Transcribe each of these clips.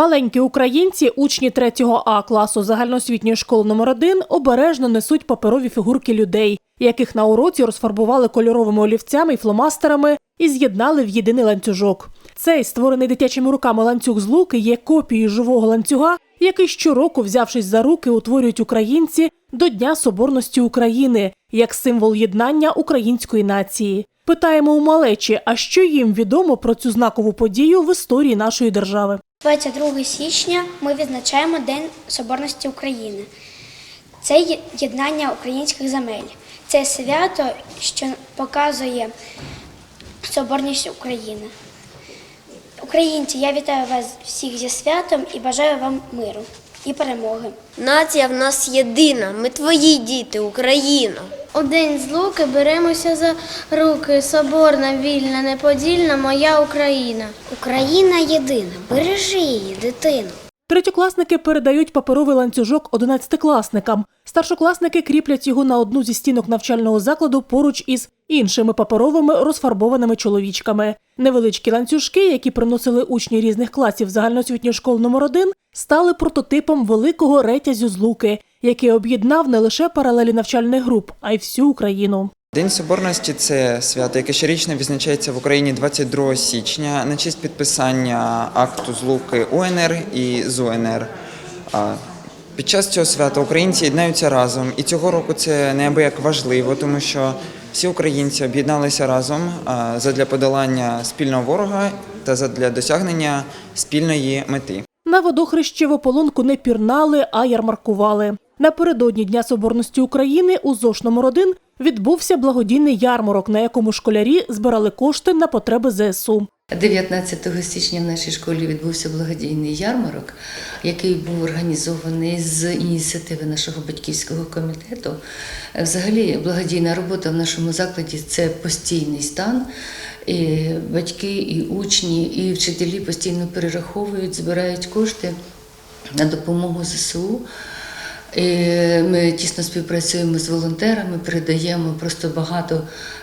Маленькі українці, учні 3 А класу загальноосвітньої школи номер 1 обережно несуть паперові фігурки людей, яких на уроці розфарбували кольоровими олівцями і фломастерами і з'єднали в єдиний ланцюжок. Цей створений дитячими руками ланцюг з луки є копією живого ланцюга, який щороку, взявшись за руки, утворюють українці до Дня Соборності України як символ єднання української нації. Питаємо у малечі, а що їм відомо про цю знакову подію в історії нашої держави. 22 січня ми відзначаємо День Соборності України. Це єднання українських земель. Це свято, що показує соборність України. Українці, я вітаю вас всіх зі святом і бажаю вам миру і перемоги. Нація в нас єдина, ми твої діти, Україна. У день злуки беремося за руки. Соборна, вільна, неподільна моя Україна. Україна єдина, бережи її, дитину. Третьокласники передають паперовий ланцюжок одинадцятикласникам. Старшокласники кріплять його на одну зі стінок навчального закладу поруч із іншими паперовими розфарбованими чоловічками. Невеличкі ланцюжки, які приносили учні різних класів загальноосвітньої школи номер 1 стали прототипом великого ретязю з луки, який об'єднав не лише паралелі навчальних груп, а й всю Україну. День Соборності це свято, яке щорічно відзначається в Україні 22 січня на честь підписання акту злуки УНР і ЗУНР. Під час цього свята українці єднаються разом, і цього року це неабияк важливо, тому що всі українці об'єдналися разом задля подолання спільного ворога та задля досягнення спільної мети. На водохрещі в ополонку не пірнали, а ярмаркували. Напередодні Дня Соборності України у ЗОШ номер 1 відбувся благодійний ярмарок, на якому школярі збирали кошти на потреби ЗСУ. 19 січня в нашій школі відбувся благодійний ярмарок, який був організований з ініціативи нашого батьківського комітету. Взагалі, благодійна робота в нашому закладі це постійний стан. І батьки, і учні, і вчителі постійно перераховують, збирають кошти на допомогу ЗСУ. І ми тісно співпрацюємо з волонтерами, передаємо просто багато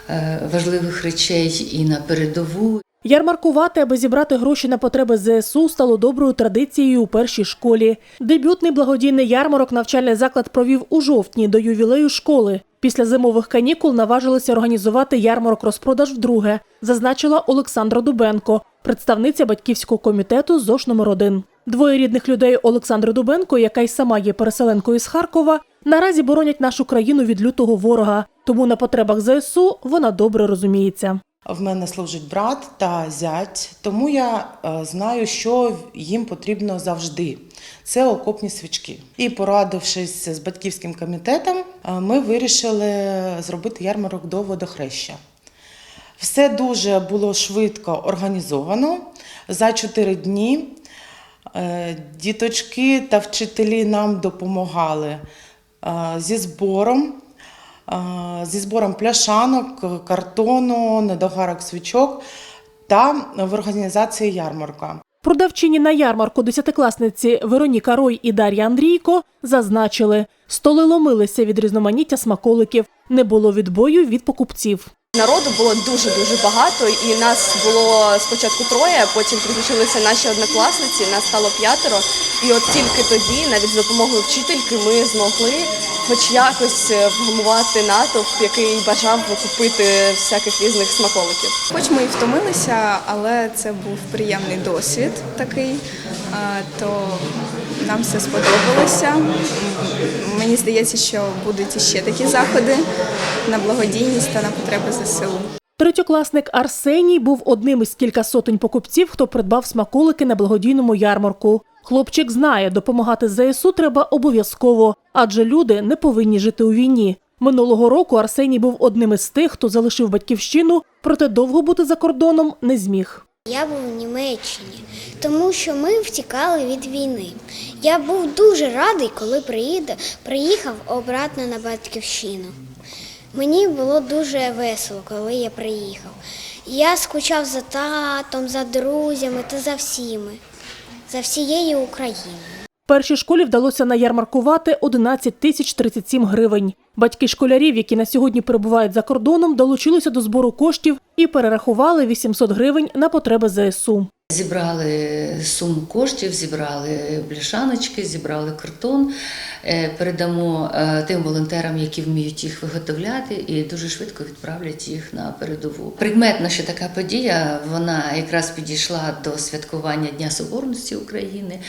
е, важливих речей і на передову. Ярмаркувати, аби зібрати гроші на потреби ЗСУ, стало доброю традицією у першій школі. Дебютний благодійний ярмарок навчальний заклад провів у жовтні до ювілею школи. Після зимових канікул наважилися організувати ярмарок розпродаж вдруге, зазначила Олександра Дубенко, представниця батьківського комітету ЗОШ номер 1 Двоє рідних людей Олександри Дубенко, яка й сама є переселенкою з Харкова, наразі боронять нашу країну від лютого ворога. Тому на потребах ЗСУ вона добре розуміється. В мене служить брат та зять, тому я е, знаю, що їм потрібно завжди. Це окопні свічки. І порадившись з батьківським комітетом, е, ми вирішили зробити ярмарок до водохреща. Все дуже було швидко організовано. За чотири дні діточки та вчителі нам допомагали е, зі збором, е, зі збором пляшанок, картону, недогарок свічок та в організації ярмарка. Продавчині на ярмарку десятикласниці Вероніка Рой і Дар'я Андрійко зазначили, столи ломилися від різноманіття смаколиків, не було відбою від покупців. Народу було дуже дуже багато, і нас було спочатку троє, потім підключилися наші однокласниці, нас стало п'ятеро. І от тільки тоді, навіть з допомогою вчительки, ми змогли хоч якось е, вгамувати натовп, який бажав купити всяких різних смаколиків. Хоч ми і втомилися, але це був приємний досвід такий, то нам все сподобалося. Мені здається, що будуть іще такі заходи на благодійність та на потреби ЗСУ. Третьокласник Арсеній був одним із кілька сотень покупців, хто придбав смаколики на благодійному ярмарку. Хлопчик знає, допомагати ЗСУ треба обов'язково, адже люди не повинні жити у війні. Минулого року Арсеній був одним із тих, хто залишив батьківщину, проте довго бути за кордоном не зміг. Я був в Німеччині, тому що ми втікали від війни. Я був дуже радий, коли приїхав обратно на батьківщину. Мені було дуже весело, коли я приїхав. Я скучав за татом, за друзями та за всіми, за всією Україною. Першій школі вдалося наярмаркувати 11 тисяч 37 гривень. Батьки школярів, які на сьогодні перебувають за кордоном, долучилися до збору коштів і перерахували 800 гривень на потреби ЗСУ. Зібрали суму коштів, зібрали бляшаночки, зібрали картон, е, передамо е, тим волонтерам, які вміють їх виготовляти, і дуже швидко відправлять їх на передову. Прикметно, що така подія вона якраз підійшла до святкування Дня Соборності України,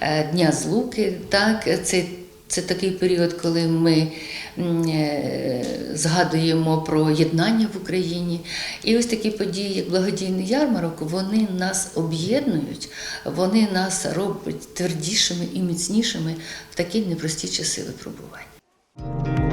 е, Дня Злуки. Так, це це такий період, коли ми згадуємо про єднання в Україні. І ось такі події, як благодійний ярмарок, вони нас об'єднують, вони нас роблять твердішими і міцнішими в такі непрості часи випробувань.